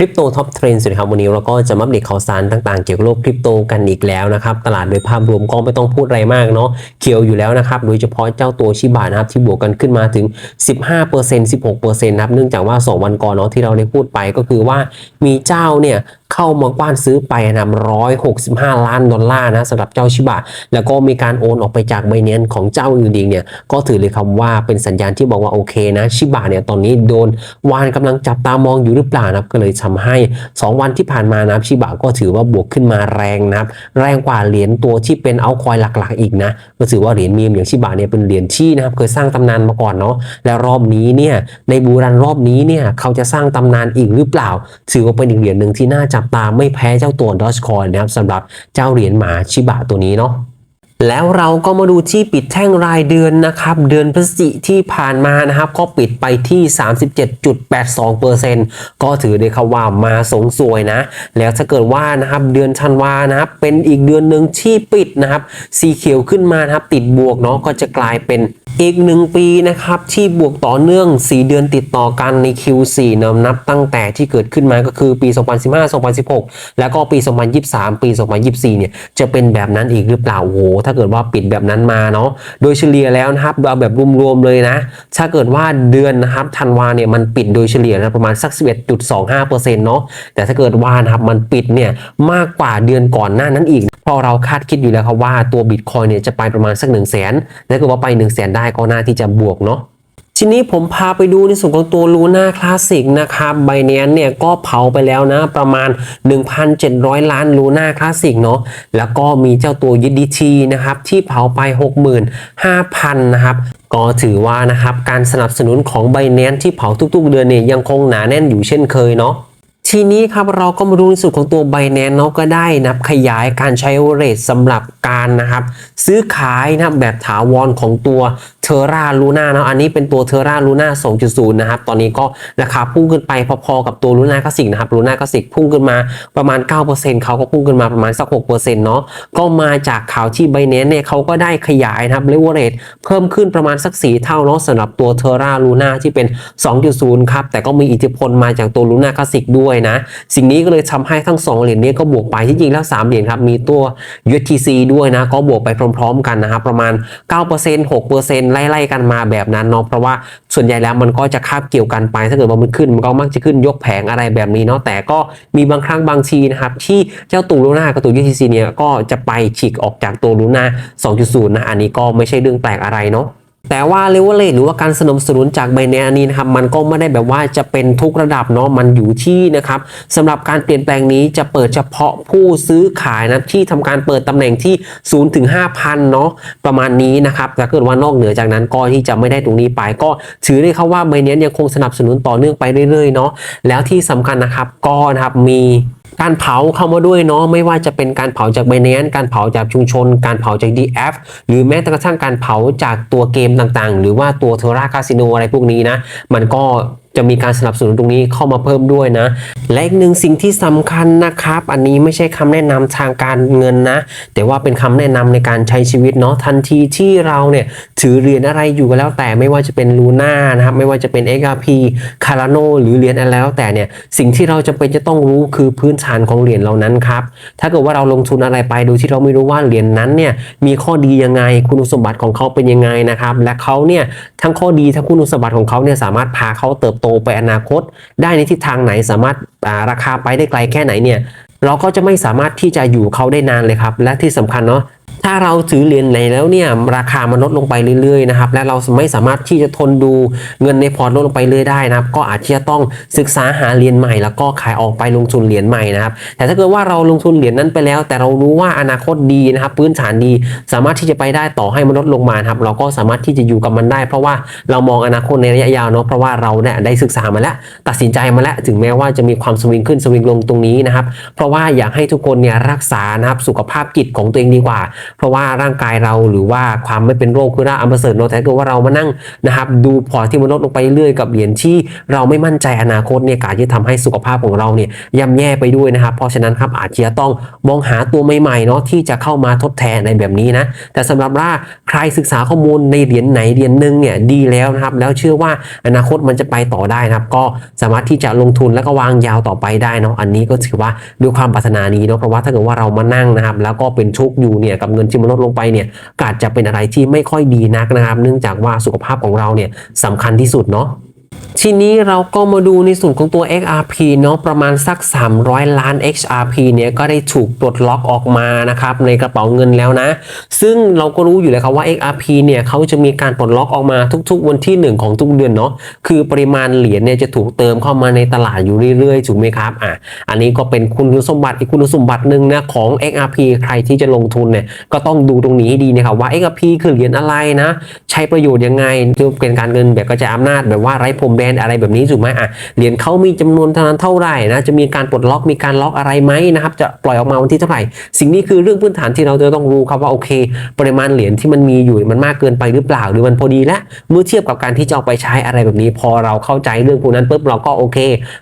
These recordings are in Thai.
ริปโตท็อปเทรนด์สวัสดีครับวันนี้เราก็จะมาอัปเดตข่าวสารต่างๆ เกี่ยวกับโลกคริปโตกันอีกแล้วนะครับ ตลาดโดยภาพรวมก็ไม่ต้องพูดอะไรมากเนาะเขียวอยู่แล้วนะครับ โดยเฉพาะเจ้าตัวชิบะนะครับที่บวกกันขึ้นมาถึง 15% 16%นะครับเนื่องจากว่า 2 วันก่อนเนาะที่เราได้พูดไปก็คือว่ามีเจ้าเนี่ย เข้ามากว้านซื้อไปนะ165ล้านดอลลาร์นะสำหรับเจ้าชิบะ แล้วก็มีการโอนออกไปจากไบเนียนของเจ้าอื่นอีกเนี่ยก็ถือเลยคำว่าเป็นสัญญาณที่บอกว่าโอเคนะชิบะเนี่ยตอนนี้โดนวานกำลังจับตามองอยู่หรือเปล่านะก็เลยทำให้ 2 วันที่ผ่านมานะชิบะก็ถือว่าบวกขึ้นมาแรงนะครับแรงกว่าเหรียญตัวที่เป็นเอาคอยหลักๆ อีกนะก็ถือว่าเหรียญมีมอย่างชิบะเนี่ยเป็นเหรียญที่นะครับเคยสร้างตำนานมาก่อนเนาะแล้วรอบนี้เนี่ยในบูรันรอบนี้เนี่ยเขาจะสร้างตำนานอีกหรือเปล่า ถือว่าเป็นอีกเหรียญหนึ่งที่น่าจับตาไม่แพ้เจ้าตัวดอ g คอยนะครับสำหรับเจ้าเหรียญหมาชิบะตัวนี้เนาะแล้วเราก็มาดูที่ปิดแท่งรายเดือนนะครับ เดือนพฤศจิที่ผ่านมานะครับ ก็ปิดไปที่ 37.82%ก็ถือได้คำว่ามาสงสวยนะ แล้วถ้าเกิดว่านะครับเดือนธันวานะครับ เป็นอีกเดือนหนึ่งที่ปิดนะครับ สีเขียวขึ้นมานะครับ ติดบวกเนาะก็จะกลายเป็นอีกหนึ่งปีนะครับ ที่บวกต่อเนื่อง 4 เดือนติดต่อกันใน Q4 นำนับตั้งแต่ที่เกิดขึ้นมาก็คือปี 2015-2016 แล้วก็ปี 2023 ปี 2024 เนี่ยจะเป็นแบบนั้นอีกหรือเปล่าโอ้โหถ้าเกิดว่าปิดแบบนั้นมาเนาะโดยเฉลี่ยแล้วนะครับเอาแบบรวมๆเลยนะ ถ้าเกิดว่าเดือนนะครับธันวาเนี่ยมันปิดโดยเฉลี่ยนะประมาณสัก 11.25%เนาะแต่ถ้าเกิดว่านะครับมันปิดเนี่ยมากกว่าเดือนก่อนหน้านั้นอีกเพราะเราคาดคิดอยู่แล้วครับว่าตัวบิตคอยเนี่ยจะไปประมาณสัก1 0 0 0 0แสนถ้าเกิดว่าไป1 0 0 0 0แสนได้ก็น่าที่จะบวกเนาะทีนี้ผมพาไปดูในส่วนของตัวลูน่าคลาสสิกนะครับไบเนียนเนี่ยก็เผาไปแล้วนะประมาณ 1,700 ล้านลูน่าคลาสสิกเนาะแล้วก็มีเจ้าตัว UDT นะครับที่เผาไป 65,000 นะครับก็ถือว่านะครับการสนับสนุนของไบเนียนที่เผาทุกๆเดือนเนี่ยยังคงหนาแน่นอยู่เช่นเคยเนาะ ทีนี้ครับเราก็มาดูในส่วนของตัว b บ n a n c e เนาะก็ได้นับขยายการใช้เรทสำหรับการนะครับ ซื้อขายนะครับแบบถาวรของตัวเทอร่าลูน่าเนาะอันนี้เป็นตัวเทอร่าลูน่า2.0 นะครับ ตอนนี้ก็ราคาพุ่งขึ้นไปพอๆกับตัวลูน่าคลาสิกนะครับลูน่าคลาสิกพุ่งขึ้นมาประมาณ 9%เขาก็พุ่งขึ้นมาประมาณสัก 6%เนาะก็มาจากข่าวที่ b บ n a n c e เนี่ยเขาก็ได้ขยายนะครับเลเวอเรทเพิ่มขึ้นประมาณสัก 4 เท่าเนาะสำหรับตัวเทอร่าลูน่าที่เป็น 2.0 ครับ แต่ก็มีอิทธิพลมาจากตัวลูน่าคลาสิกด้วยนะ สิ่งนี้ก็เลยทำให้ทั้ง 2 เหรียญนี้ก็บวกไปที่จริงแล้ว 3 เหรียญครับมีตัว UTC ด้วยนะก็บวกไปพร้อม ๆ กันนะครับประมาณ 9% 6%ไล่ๆกันมาแบบนั้นเนาะเพราะว่าส่วนใหญ่แล้วมันก็จะคาบเกี่ยวกันไป ถ้าเกิดว่ามันขึ้นมันก็มักจะขึ้นยกแผงอะไรแบบนี้เนาะแต่ก็มีบางครั้งบางทีนะครับที่เจ้าตัวลูน่ากับตัวยูทีซีเนี่ยก็จะไปฉีกออกจากตัวลูน่า2.0นะอันนี้ก็ไม่ใช่เรื่องแปลกอะไรเนาะ แต่ว่าเลเวลเลหรือว่าการสนับสนุนจากไบแนนนี้นะครับมันก็ไม่ได้แบบว่าจะเป็นทุกระดับเนาะมันอยู่ที่นะครับสำหรับการเปลี่ยนแปลงนี้จะเปิดเฉพาะผู้ซื้อขายนะที่ทำการเปิดตำแหน่งที่0ถึง5,000เนาะประมาณนี้นะครับถ้าเกิดว่านอกเหนือจากนั้นก็ที่จะไม่ได้ตรงนี้ไป ก็ถือได้ครับว่าไบแนนยังคงสนับสนุนต่อเนื่องไปเรื่อยๆเนาะแล้วที่สำคัญนะครับก็นะครับมี การเผาเข้ามาด้วยเนาะไม่ว่าจะเป็นการเผาจากไบแนนการเผาจากชุมชน การเผาจาก DF หรือแม้กระทั่งการเผาจากตัวเกมต่างๆ หรือว่าตัวเทอร่าคาสิโนอะไรพวกนี้นะ มันก็จะมีการสนับสนุนตรงนี้เข้ามาเพิ่มด้วยนะ และอีกหนึ่งสิ่งที่สำคัญนะครับ อันนี้ไม่ใช่คำแนะนำทางการเงินนะ แต่ว่าเป็นคำแนะนำในการใช้ชีวิตเนาะทันทีที่เราเนี่ยถือเหรียญอะไรอยู่ก็แล้วแต่ไม่ว่าจะเป็นลูน่านะครับไม่ว่าจะเป็น XRP c a r a n o หรือเหรียญอะไรแล้วแต่เนี่ยสิ่งที่เราจำเป็นจะต้องรู้คือพื้นฐานของเหรียญเหล่านั้นครับถ้าเกิดว่าเราลงทุนอะไรไปโดยที่เราไม่รู้ว่าเหรียญนั้นเนี่ยมีข้อดียังไงคุณสมบัติของเขาเป็นยังไงนะครับและเขาเนี่ยทั้งข้อดีทั้งคุณสมบัติของเขาเนี่ยสามารถพาเขาเติบโตไปอนาคต ได้ในทิศทางไหนสามารถราคาไปได้ไกลแค่ไหนเนี่ยเราก็จะไม่สามารถที่จะอยู่เขาได้นานเลยครับ และที่สำคัญเนาะ ถ้าเราถือเหรียญไหนแล้วเนี่ยราคามันลดลงไปเรื่อยๆนะครับและเราไม่สามารถที่จะทนดูเงินในพอร์ตลดลงไปเรื่อยได้นะครับ ก็อาจจะต้องศึกษาหาเหรียญใหม่ แล้วก็ขายออกไปลงทุนเหรียญใหม่นะครับ แต่ถ้าเกิดว่าเราลงทุนเหรียญนั้นไปแล้ว แต่เรารู้ว่าอนาคตดีนะครับ พื้นฐานดี สามารถที่จะไปได้ต่อให้มันลดลงมาครับเราก็สามารถที่จะอยู่กับมันได้ เพราะว่าเรามองอนาคตในระยะยาวเนาะเพราะว่าเราเนี่ยได้ศึกษามาแล้ว ตัดสินใจมาแล้วถึงแม้ว่าจะมีความสวิงขึ้นสวิงลงตรงนี้นะครับ เพราะว่าอยากให้ทุกคนเนี่ยรักษานะครับสุขภาพจิตของตัวเองดีกว่าเพราะว่าร่างกายเราหรือว่าความไม่เป็นโรคคือร่าอันประเสริฐเนแต่กิดว่าเรามานั่งนะครับดูพอร์ตที่มันลดลงไปเรื่อยกับเหรียญที่เราไม่มั่นใจอนาคตเนี่ยก็อาจจะทำให้สุขภาพของเราเนี่ยย่ำแย่ไปด้วยนะครับ เพราะฉะนั้นครับอาจจะต้องมองหาตัวใหม่ๆเนาะที่จะเข้ามาทดแทนในแบบนี้นะแต่สำหรับว่าใครศึกษาข้อมูลในเหรียญไหนเหรียญหนึ่งเนี่ยดีแล้วนะครับแล้วเชื่อว่าอนาคตมันจะไปต่อได้นะครับ ก็สามารถที่จะลงทุนแล้วก็วางยาวต่อไปได้เนาะอันนี้ก็ถือว่าด้วยความปรารถนานี้เนาะเพราะว่าถ้าเกิดว่าเรามานั่งนะครับ แล้วก็เป็นทุกอยู่เนี่ยกับเงินที่มันลดลงไปเนี่ยกาจจะเป็นอะไรที่ไม่ค่อยดีนักนะครับ เนื่องจากว่าสุขภาพของเราเนี่ยสำคัญที่สุดเนาะ ทีนี้เราก็มาดูในส่วนของตัว XRP เนาะประมาณสัก 300 ล้าน XRP เนี่ยก็ได้ถูกปลดล็อกออกมานะครับในกระเป๋าเงินแล้วนะ ซึ่งเราก็รู้อยู่แล้วครับว่า XRP เนี่ยเขาจะมีการปลดล็อกออกมาทุกๆ วันที่ 1 ของทุกเดือนเนาะคือปริมาณเหรียญเนี่ยจะถูกเติมเข้ามาในตลาดอยู่เรื่อยๆถูกไหมครับอะอันนี้ก็เป็นคุณสมบัติอีกคุณสมบัติหนึ่งนะของ XRP ใครที่จะลงทุนเนี่ยก็ต้องดูตรงนี้ให้ดีนะครับว่า XRP คือเหรียญอะไรนะ ใช้ประโยชน์ยังไงเป็นการเงินแบบกระจายอำนาจแบบว่าไร้พรมแดนอะไรแบบนี้ถูกไหมอะเหรียญเขามีจำนวนเท่านั้นเท่าไหร่นะจะมีการปลดล็อกมีการล็อกอะไรไหมนะครับจะปล่อยออกมาวันที่เท่าไหร่ สิ่งนี้คือเรื่องพื้นฐานที่เราจะต้องรู้ครับว่าโอเค ปริมาณเหรียญที่มันมีอยู่มันมากเกินไปหรือเปล่า หรือมันพอดีและเมื่อเทียบกับการที่จะเอาไปใช้อะไรแบบนี้ พอเราเข้าใจเรื่องพวกนั้นปุ๊บเราก็โอเค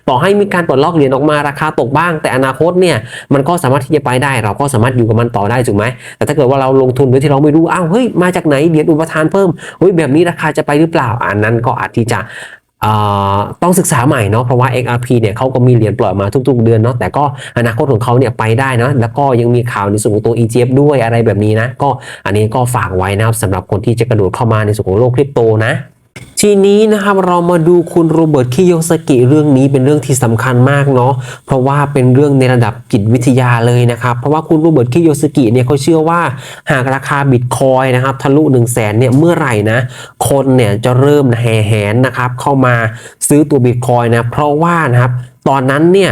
ต่อให้มีการปลดล็อกเหรียญออกมาราคาตกบ้าง แต่อนาคตเนี่ยมันก็สามารถที่จะไปได้ เราก็สามารถอยู่กับมันต่อได้ถูกไหมแต่ถ้าเกิดว่าเราลงทุนโดยที่เราไม่รู้อ้าวเฮ้ยมาจากไหนเหรียญอุปทานเพิ่มเฮ้ยแบบนี้ราคาจะไปหรือเปล่าอันนั้นก็อาจที่จะ ต้องศึกษาใหม่เนาะเพราะว่า XRP เนี่ยเขาก็มีเหรียญปล่อยมาทุก ๆ เดือนเนาะแต่ก็อนาคตของเขาเนี่ยไปได้นะแล้วก็ยังมีข่าวในส่วนของตัว ETF ด้วยอะไรแบบนี้นะก็อันนี้ก็ฝากไว้นะครับสำหรับคนที่จะกระโดดเข้ามาในส่วนของโลกคริปโตนะ ทีนี้นะครับเรามาดูคุณโรเบิร์ตคิโยสกิเรื่องนี้เป็นเรื่องที่สำคัญมากเนาะเพราะว่าเป็นเรื่องในระดับจิตวิทยาเลยนะครับ เพราะว่าคุณโรเบิร์ตคิโยสกิเนี่ยเขาเชื่อว่าหากราคาบิตคอยนะครับทะลุ1 0 0 0 0แสนเนี่ยเมื่อไหร่นะคนเนี่ยจะเริ่มแห่แหนนะครับเข้ามาซื้อตัวบิตคอยนะเพราะว่านะครับตอนนั้นเนี่ย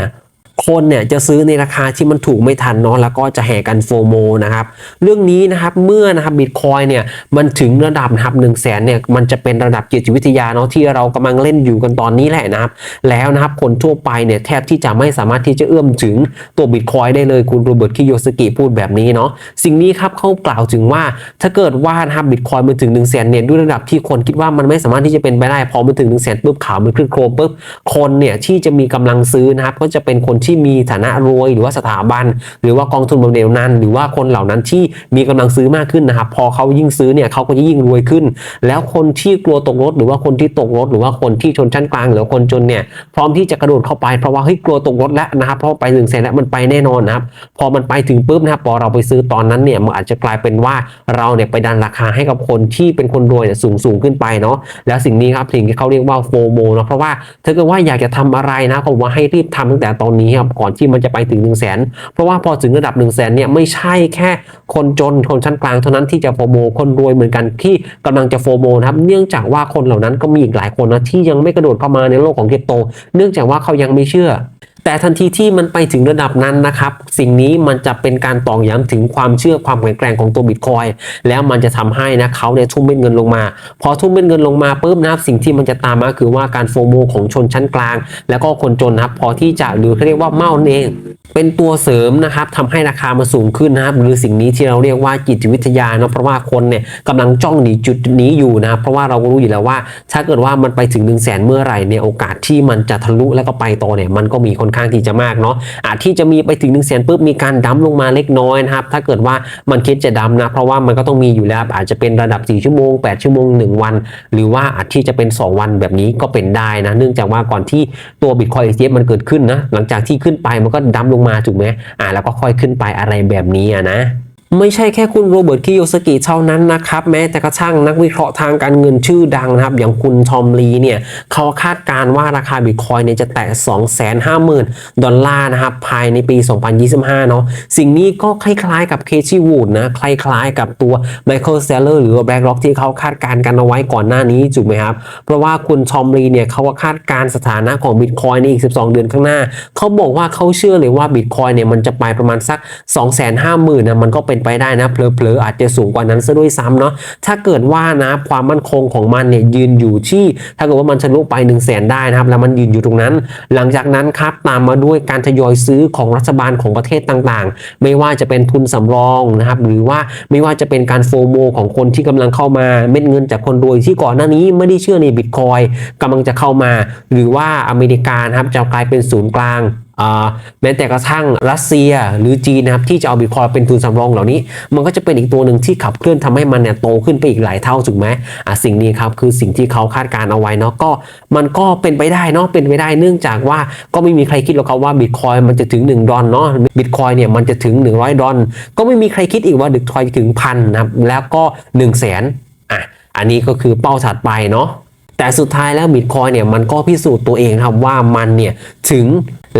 คนเนี่ยจะซื้อในราคาที่มันถูกไม่ทันเนาะแล้วก็จะแห่กันโฟโมนะครับเรื่องนี้นะครับเมื่อนะครับบิตคอยเนี่ยมันถึงระดับนะครับหนึ่งแสนเนี่ยมันจะเป็นระดับจิตวิทยาเนาะที่เรากำลังเล่นอยู่กันตอนนี้แหละนะครับ แล้วนะครับคนทั่วไปเนี่ยแทบที่จะไม่สามารถที่จะเอื้อมถึงตัวบิตคอยได้เลยคุณโรเบิร์ตคิโยสกิพูดแบบนี้เนาะสิ่งนี้ครับเขากล่าวถึงว่าถ้าเกิดว่านะครับบิตคอยมันถึง1นึ่งแสนเนี่ยด้วยระดับที่คนคิดว่ามันไม่สามารถที่จะเป็นไปได้พอมันถึง1นึ่งแสนปุ๊บข่าวมันขึ้นโครมปุ๊บคนเนี่ยที่จะมีกำลังซื้อนะครับก็จะเป็นคนทที่มีฐานะรวยหรือว่าสถาบัน หรือว่ากองทุนบำเหน็จนั้น หรือว่าคนเหล่านั้นที่มีกำลังซื้อมากขึ้นนะครับพอเขายิ่งซื้อเนี่ยเขาก็จะยิ่งรวยขึ้น แล้วคนที่กลัวตกรถ หรือว่าคนที่ตกรถ หรือว่าคนที่ชนชั้นกลางหรือคนจนเนี่ยพร้อมที่จะกระโดดเข้าไปเพราะว่าเฮ้ยกลัวตกรถแล้วนะครับเพราะไปหนึ่งแสนแล้วมันไปแน่นอนนะครับพอมันไปถึงปุ๊บนะครับพอเราไปซื้อตอนนั้นเนี่ยมันอาจจะกลายเป็นว่าเราเนี่ยไปดันราคาให้กับคนที่เป็นคนรวยเนี่ยสูงสูงขึ้นไปเนาะแล้วสิ่งนี้ครับสิ่งที่เขาเรียกว่าโฟโมเนาะเพราะว่าถ้าเกิดว่าอยากจะทำอะไรนะก็ว่าให้รีบทำตั้งแต่ตอนนี้ครับก่อนที่มันจะไปถึง1นึ่งแสนเพราะว่าพอถึงระดับ1นึ่งแสนเนี่ยไม่ใช่แค่คนจนคนชั้นกลางเท่านั้นที่จะโฟโมคนรวยเหมือนกันที่กำลังจะโฟโมนะครับเนื่องจากว่าคนเหล่านั้นก็มีอีกหลายคนนะที่ยังไม่กระโดดเข้ามาในโลกของคริปโต เนื่องจากว่าเขายังไม่เชื่อ แต่ทันทีที่มันไปถึงระดับนั้นนะครับ สิ่งนี้มันจะเป็นการตอกย้ำถึงความเชื่อความแข็งแกร่งของตัวบิตคอยแล้วมันจะทำให้นะเขาเนี่ยทุ่มเม็ดเงินลงมา พอทุ่มเม็ดเงินลงมาปุ๊บนะครับสิ่งที่มันจะตามมาคือว่าการโฟโมของชนชั้นกลาง แล้วก็คนจนนะครับพอที่จะหรือเขาเรียกว่าเมาเอง เป็นตัวเสริมนะครับทำให้ราคามาสูงขึ้นนะครับ หรือสิ่งนี้ที่เราเรียกว่าจิตวิทยานะเพราะว่าคนเนี่ยกำลังจ้องหนีจุดนี้อยู่นะครับเพราะว่าเราก็รู้อยู่แล้วว่า ถ้าเกิดว่ามันไปถึง1นึ่งแสนเมื่อไหร่เนี่ยโอกาสที่มันจะทะลุแล้วก็ไปต่อเนี่ยมันก็มีค่อนข้างที่จะมากเนาะอาจที่จะมีไปถึง1นึ่งแสนปุ๊บมีการดั้มลงมาเล็กน้อยนะครับ ถ้าเกิดว่ามันคิดจะดั้มนะเพราะว่ามันก็ต้องมีอยู่แล้วอาจจะเป็นระดับ 4 ชั่วโมง 8 ชั่วโมง 1 วัน หรือว่าอาจที่จะเป็น 2 วันแบบนี้ก็เป็นได้นะเนื่องจากว่าก่อนที่ตัวบิตคอย ETF มันเกิดขึ้นนะหลังจากที่ขึ้นไปมันก็ดั้มลงงมาถูกไหมอ่าแล้วก็ค่อยขึ้นไปอะไรแบบนี้อะนะ ไม่ใช่แค่คุณโรเบิร์ตคิโยสกิเท่านั้นนะครับ แม้แต่กระทั่งนักวิเคราะห์ทางการเงินชื่อดังนะครับ อย่างคุณทอมลีเนี่ยเขาคาดการณ์ว่าราคาบิตคอยเนี่ยจะแตะ 250,000 ดอลลาร์นะครับ ภายในปี 2025 เนาะสิ่งนี้ก็คล้ายๆกับเคชีวูดนะ คล้ายๆกับตัว Michael Saylor หรือว่า BlackRock ที่เขาคาดการณ์กันเอาไว้ก่อนหน้านี้ถูกไหมครับ เพราะว่าคุณทอมลีเนี่ยเขาคาดการณ์สถานะของบิตคอยในอีก 12 เดือนข้างหน้าเขาบอกว่าเขาเชื่อเลยว่าบิตคอยเนี่ยมันจะไปประมาณสัก 250,000นะมันก็เป็นเป็นไปได้นะเผลอๆอาจจะสูงกว่านั้นซะด้วยซ้ำเนาะถ้าเกิดว่านะความมั่นคงของมันเนี่ยยืนอยู่ที่ ถ้าเกิดว่ามันทะลุไป 1 0 0 0 0แสนได้นะครับแล้วมันยืนอยู่ตรงนั้น หลังจากนั้นครับตามมาด้วยการทยอยซื้อของรัฐบาลของประเทศต่างๆ ไม่ว่าจะเป็นทุนสำรองนะครับหรือว่าไม่ว่าจะเป็นการโฟโมของคนที่กำลังเข้ามาเม็ดเงินจากคนรวยที่ก่อนหน้านี้ไม่ได้เชื่อในบิตคอยกำลังจะเข้ามา หรือว่าอเมริกานะครับจะกลายเป็นศูนย์กลาง แม้แต่กระทั่งรัสเซียหรือจีนนะครับที่จะเอาบิตคอยเป็นทุนสำรองเหล่านี้ มันก็จะเป็นอีกตัวหนึ่งที่ขับเคลื่อนทำให้มันเนี่ยโตขึ้นไปอีกหลายเท่าถูกไหมอะสิ่งนี้ครับคือสิ่งที่เขาคาดการเอาไว้เนาะก็มันก็เป็นไปได้เนาะเป็นไปได้เนื่องจากว่าก็ไม่มีใครคิดหรอกครับว่าบิตคอยมันจะถึง 1 ดอลเนาะบิตคอยเนี่ยมันจะถึง 100 ดอลก็ไม่มีใครคิดอีกว่าบิตคอยถึงพันนะครับแล้วก็1 0 0 0 0แสนอะอันนี้ก็คือเป้าถัดไปเนาะ แต่สุดท้ายแล้วบิตคอยเนี่ยมันก็พิสูจน์ตัวเองครับว่ามันเนี่ยถึง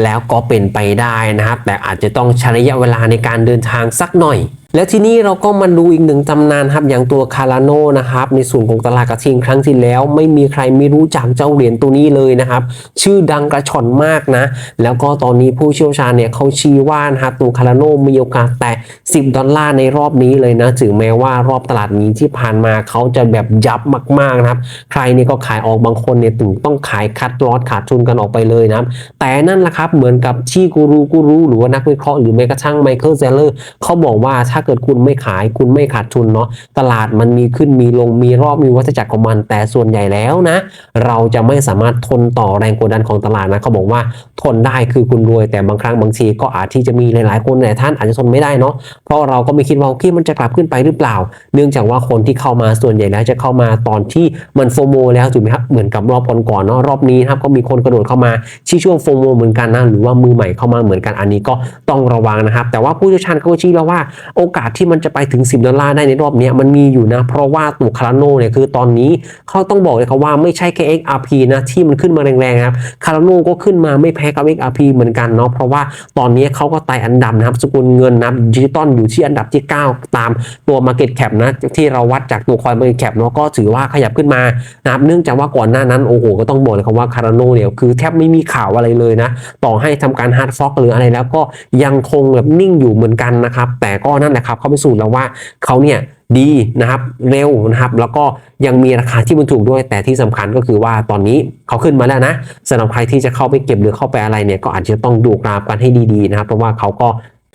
แล้วก็เป็นไปได้นะครับ แต่อาจจะต้องใช้ระยะเวลาในการเดินทางสักหน่อย แล้วที่นี้เราก็มาดูอีกหนึ่งตำนานครับอย่างตัวคาราโนนะครับในส่วนของตลาดกระทิงครั้งที่แล้วไม่มีใครไม่รู้จักเจ้าเหรียญตัวนี้เลยนะครับ ชื่อดังกระชอนมากนะ แล้วก็ตอนนี้ผู้เชี่ยวชาญเนี่ยเขาชี้ว่านะครับตัวคาราโนมีโอกาสแตะ10 ดอลลาร์ในรอบนี้เลยนะถึงแม้ว่ารอบตลาดนี้ที่ผ่านมาเขาจะแบบยับมากๆนะครับ ใครเนี่ยก็ขายออกบางคนเนี่ยถึงต้องขายคัดลอตขาดทุนกันออกไปเลยนะแต่นั่นแหละครับเหมือนกับที่กูรูกูรูหรือว่านักวิเคราะห์หรือแม้กระทั่งไมเคิลเซเลอร์เขาบอกว่าถ้าเกิดคุณไม่ขายคุณไม่ขาดทุนเนาะตลาดมันมีขึ้นมีลงมีรอบมีวัฏจักรของมัน แต่ส่วนใหญ่แล้วนะ เราจะไม่สามารถทนต่อแรงกดดันของตลาดนะเขาบอกว่าทนได้คือคุณรวยแต่บางครั้งบางทีก็อาจที่จะมีหลายๆคนแต่ท่านอาจจะทนไม่ได้เนาะเพราะเราก็ไม่คิดว่าโอเคมันจะกลับขึ้นไปหรือเปล่า เนื่องจากว่าคนที่เข้ามาส่วนใหญ่แล้วจะเข้ามาตอนที่มันโฟโมแล้วถูกไหมครับเหมือนกับรอบก่อนๆเนาะรอบนี้ครับก็มีคนกระโดดเข้ามาที่ช่วงโฟโมเหมือนกันนะหรือว่ามือใหม่เข้ามาเหมือนกันอันนี้ก็ต้องระวังนะครับ แต่ว่าผู้เชี่ยวชาญเขาก็ชี้แล้วว่าโอกาสที่มันจะไปถึง 10 ดอลลาร์ได้ในรอบนี้มันมีอยู่นะ เพราะว่าตัวคาร์โนเนี่ยคือตอนนี้เขาต้องบอกเลยครับว่าไม่ใช่แค่ XRP นะที่มันขึ้นมาแรงๆครับคาร์โนก็ขึ้นมาไม่แพ้กับ XRP เหมือนกันเนาะเพราะว่าตอนนี้เขาก็ไต่อันดับนะครับสกุลเงินนะดิจิตอลอยู่ที่อันดับที่ 9 ตามตัว Market Cap นะที่เราวัดจากตัวคอย Market Cap เนาะก็ถือว่าขยับขึ้นมานะครับเนื่องจากว่าก่อนหน้านั้นโอ้โหก็ต้องบอกเลยครับว่าคาร์โนเนี่ยคือแทบไม่มีข่าวอะไรเลยนะต่อให้ทำการฮาร์ดฟอกหรืออะไรแล้วก็ยังคงแบบนิ่งอยู่เหมือนกันนะครับแต่ก็นั่นแหละครับเขาพิสูจน์แล้วว่าเขาเนี่ยดีนะครับเร็วนะครับแล้วก็ยังมีราคาที่มันถูกด้วย แต่ที่สำคัญก็คือว่าตอนนี้เขาขึ้นมาแล้วนะสำหรับใครที่จะเข้าไปเก็บหรือเข้าไปอะไรเนี่ยก็อาจจะต้องดูกราฟกันให้ดีๆนะครับเพราะว่าเขาก็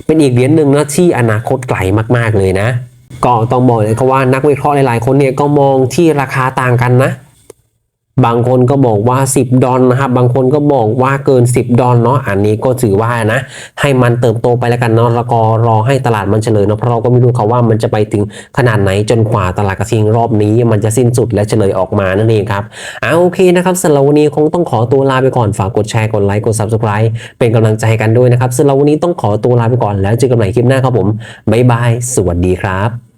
เป็นอีกเหรียญหนึ่งนะที่อนาคตไกลมากๆเลยนะก็ต้องบอกเลยครับว่านักวิเคราะห์หลายๆคนเนี่ยก็มองที่ราคาต่างกันนะ บางคนก็บอกว่า 10 ดอลนะครับ บางคนก็บอกว่าเกิน 10 ดอลเนาะ อันนี้ก็ถือว่านะ ให้มันเติบโตไปแล้วกันเนาะ แล้วก็รอให้ตลาดมันเฉลยเนาะ เพราะเราก็ไม่รู้เขาว่ามันจะไปถึงขนาดไหนจนกว่าตลาดกระทิงรอบนี้ มันจะสิ้นสุดและเฉลยออกมานั่นเองครับอ่าโอเคนะครับสำหรับวันนี้คงต้องขอตัวลาไปก่อน ฝากกดแชร์ กดไลค์ กด subscribe เป็นกำลังใจกันด้วยนะครับสำหรับวันนี้ต้องขอตัวลาไปก่อนแล้วเจอกันใหม่คลิปหน้าครับผมบ๊ายบาย สวัสดีครับ